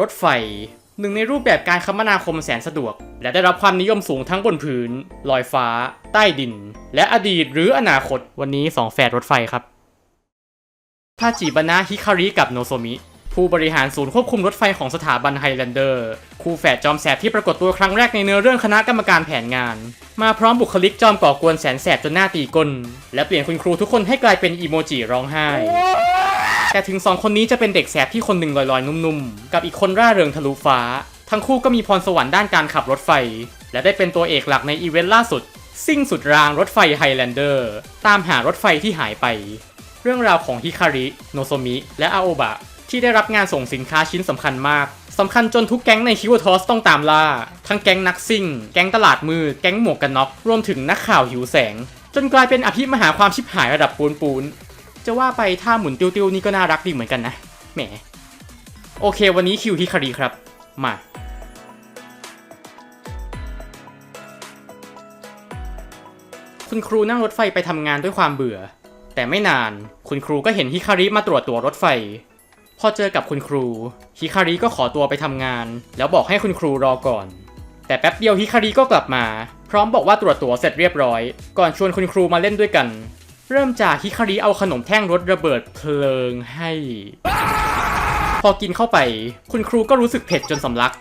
รถไฟ หนึ่งในรูปแบบการคมนาคมแสนสะดวก และได้รับความนิยมสูงทั้งบนพื้น ลอยฟ้า ใต้ดิน และอดีตหรืออนาคต วันนี้สองแฝดรถไฟครับทาจิบานะฮิคาริกับโนโซมิ ผู้บริหารศูนย์ควบคุมรถไฟของสถาบันไฮแลนเดอร์ คู่แฝดจอมแสบที่ปรากฏตัวครั้งแรกในเนื้อเรื่องคณะกรรมการแผนงาน มาพร้อมบุคลิกจอมก่อกวนแสนแสบจนหน้าตีก้น และเปลี่ยนคุณครูทุกคนให้กลายเป็นอีโมจิร้องไห้ แต่ถึงสองคนนี้จะเป็นเด็กแสบที่คนหนึ่งลอยๆ นุ่มๆ กับอีกคนร่าเริงทะลุฟ้า ทั้งคู่ก็มีพรสวรรค์ด้านการขับรถไฟ และได้เป็นตัวเอกหลักในอีเวนต์ล่าสุด ซิ่งสุดรางรถไฟไฮแลนเดอร์ตามหารถไฟที่หายไป เรื่องราวของฮิคาริ โนโซมิ และอาโอบะที่ได้รับงานส่งสินค้าชิ้นสำคัญมากสำคัญจนทุกแก๊งในคิวทอสต้องตามล่า ทั้งแก๊งนักซิ่ง แก๊งตลาดมือ แก๊งหมวกกันน็อก รวมถึงนักข่าวหิวแสง จนกลายเป็นอภิมหาความชิบหายระดับปูนปูน จะว่าไปท่าหมุนติ้วๆนี่ก็น่ารักดีเหมือนกันนะ แหม โอเค วันนี้คิวฮิคาริครับ มา คุณครูนั่งรถไฟไปทำงานด้วยความเบื่อ แต่ไม่นาน คุณครูก็เห็นฮิคาริมาตรวจตั๋วรถไฟ พอเจอกับคุณครู ฮิคาริก็ขอตัวไปทำงาน แล้วบอกให้คุณครูรอก่อน แต่แป๊บเดียวฮิคาริก็กลับมา พร้อมบอกว่าตรวจตั๋วเสร็จเรียบร้อย ก่อนชวนคุณครูมาเล่นด้วยกัน เริ่มจากฮิคาริเอาขนมแท่งรถระเบิดเพลิงให้ พอกินเข้าไป คุณครูก็รู้สึกเผ็ดจนสำลัก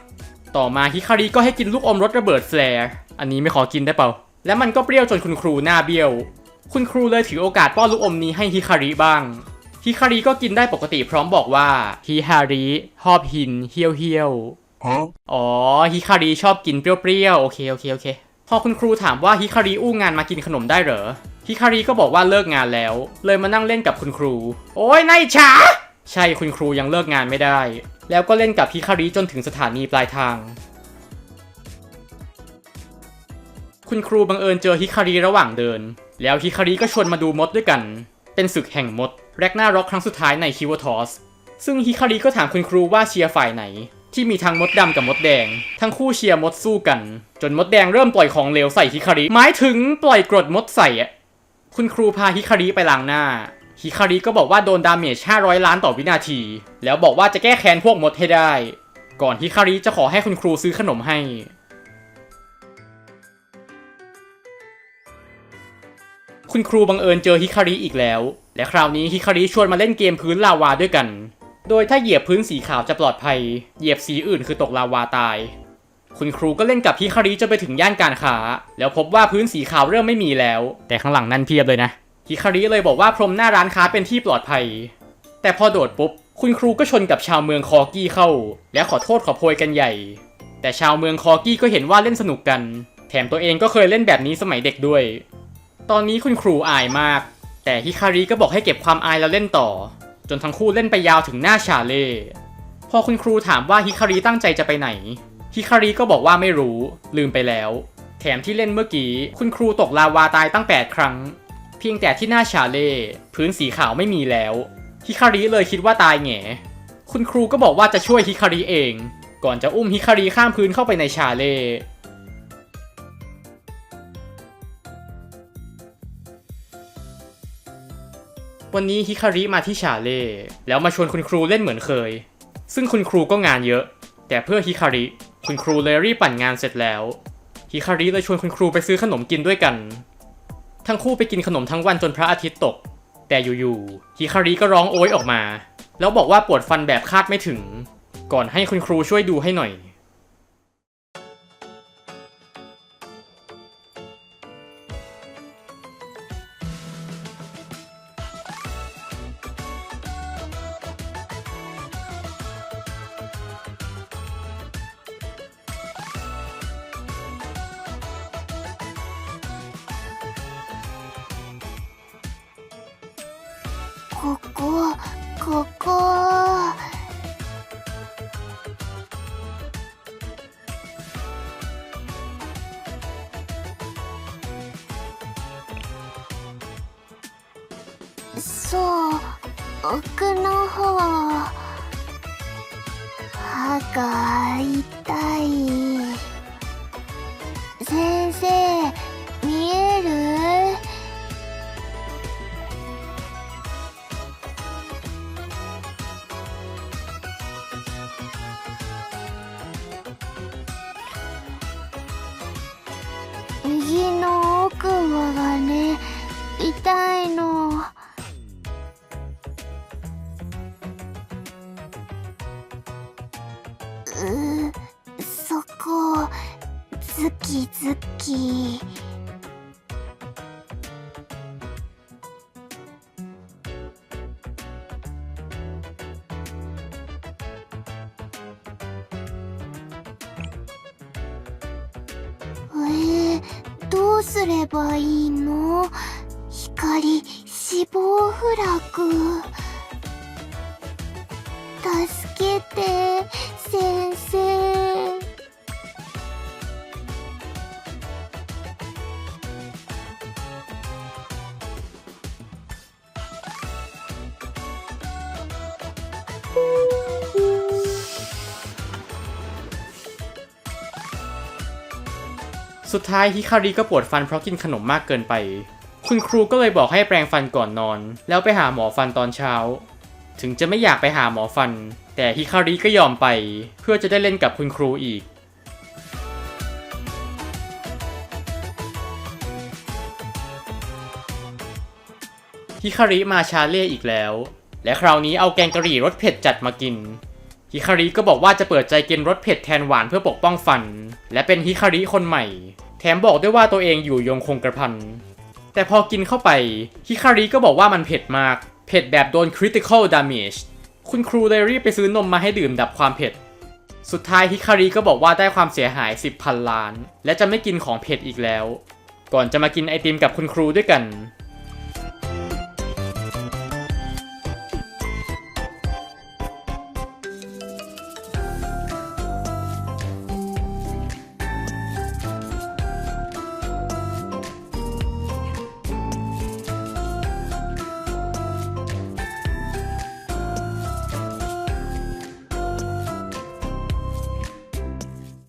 ต่อมาฮิคาริก็ให้กินลูกอมรสระเบิดแฟร์อันนี้ไม่ขอกินได้เปล่า และมันก็เปรี้ยวจนคุณครูหน้าเบี้ยว คุณครูเลยถือโอกาสป้อนลูกอมนี้ให้ฮิคาริบ้างฮิคาริก็กินได้ปกติพร้อมบอกว่าฮิฮาริชอบหินเฮี้ยวเฮี้ยวๆ Huh? อ๋อฮิคาริชอบกินเปรี้ยวๆโอเคโอเคโอเค พอคุณครูถามว่าฮิคาริอู้งานมากินขนมได้เหรอ ฮิคาริก็บอกว่าเลิกงานแล้ว เลยมานั่งเล่นกับคุณครู โอ้ยนายฉาใช่คุณครูยังเลิกงานไม่ได้ แล้วก็เล่นกับฮิคาริจนถึงสถานีปลายทาง คุณครูบังเอิญเจอฮิคาริระหว่างเดิน แล้วฮิคาริก็ชวนมาดูมดด้วยกัน เป็นศึกแห่งมด แรกหน้าร็อกครั้งสุดท้ายในคิวทอสซึ่งฮิคาริก็ถามคุณครูว่าเชียร์ฝ่ายไหน ที่มีทั้งมดดำกับมดแดง ทั้งคู่เชียร์มดสู้กัน จนมดแดงเริ่มปล่อยของเหลวใส่ฮิคาริหมายถึงปล่อยกรดมดใส่อะคุณครูพาฮิคาริไปล้างหน้าฮิคาริก็บอกว่าโดนดาเมจ 500 ล้านต่อวินาที แล้วบอกว่าจะแก้แค้นพวกมดให้ได้ ก่อนฮิคาริจะขอให้คุณครูซื้อขนมให้ คุณครูบังเอิญเจอฮิคาริอีกแล้ว และคราวนี้ฮิคาริชวนมาเล่นเกมพื้นลาวาด้วยกัน โดยถ้าเหยียบพื้นสีขาวจะปลอดภัย เหยียบสีอื่นคือตกลาวาตาย คุณครูก็เล่นกับฮิคาริจนไปถึงย่านการค้า แล้วพบว่าพื้นสีขาวเริ่มไม่มีแล้ว แต่ข้างหลังนั่นเพียบเลยนะ ฮิคาริเลยบอกว่าพรมหน้าร้านค้าเป็นที่ปลอดภัย แต่พอโดดปุ๊บ คุณครูก็ชนกับชาวเมืองคอกี้เข้า และขอโทษขอโพยกันใหญ่ แต่ชาวเมืองคอกี้ก็เห็นว่าเล่นสนุกกัน แถมตัวเองก็เคยเล่นแบบนี้สมัยเด็กด้วย ตอนนี้คุณครูอายมาก แต่ฮิคาริก็บอกให้เก็บความอายแล้วเล่นต่อ จนทั้งคู่เล่นไปยาวถึงหน้าชาเล่พอคุณครูถามว่าฮิคาริตั้งใจจะไปไหน ฮิคาริก็บอกว่าไม่รู้ ลืมไปแล้ว แถมที่เล่นเมื่อกี้ คุณครูตกลาวาตายตั้ง 8 ครั้ง เพียงแต่ที่หน้าชาเล่พื้นสีขาวไม่มีแล้ว ฮิคาริเลยคิดว่าตายแง่คุณครูก็บอกว่าจะช่วยฮิคาริเอง ก่อนจะอุ้มฮิคาริข้ามพื้นเข้าไปในชาเล่ วันนี้ฮิคาริมาที่ชาเล่แล้วมาชวนคุณครูเล่นเหมือนเคย ซึ่งคุณครูก็งานเยอะ แต่เพื่อฮิคาริคุณครูเลยรีบปั่นงานเสร็จแล้วฮิคาริเลยชวนคุณครูไปซื้อขนมกินด้วยกัน ทั้งคู่ไปกินขนมทั้งวันจนพระอาทิตย์ตก แต่อยู่ๆฮิคาริก็ร้องโอยออกมา แล้วบอกว่าปวดฟันแบบคาดไม่ถึง ก่อนให้คุณครูช่วยดูให้หน่อย ここここ。そう奥の方歯が痛い。右の奥歯がね痛いの。うそこズキズキ。え、うすればいいの？光死亡フラグ。助けて先 สุดท้ายฮิคาริก็ปวดฟันเพราะกินขนมมากเกินไป คุณครูก็เลยบอกให้แปรงฟันก่อนนอน แล้วไปหาหมอฟันตอนเช้า ถึงจะไม่อยากไปหาหมอฟัน แต่ฮิคาริก็ยอมไป เพื่อจะได้เล่นกับคุณครูอีกฮิคาริมาชาเล่อีกแล้ว และคราวนี้เอาแกงกะหรี่รสเผ็ดจัดมากิน ฮิคาริก็บอกว่าจะเปิดใจกินรสเผ็ดแทนหวานเพื่อปกป้องฟัน และเป็นฮิคาริคนใหม่ แถมบอกด้วยว่าตัวเองอยู่ยงคงกระพัน แต่พอกินเข้าไปฮิคาริก็บอกว่ามันเผ็ดมาก เผ็ดแบบโดน critical damage คุณครูเลยรีบไปซื้อนมมาให้ดื่มดับความเผ็ด สุดท้ายฮิคาริก็บอกว่าได้ความเสียหาย 10พันล้าน และจะไม่กินของเผ็ดอีกแล้ว ก่อนจะมากินไอติมกับคุณครูด้วยกัน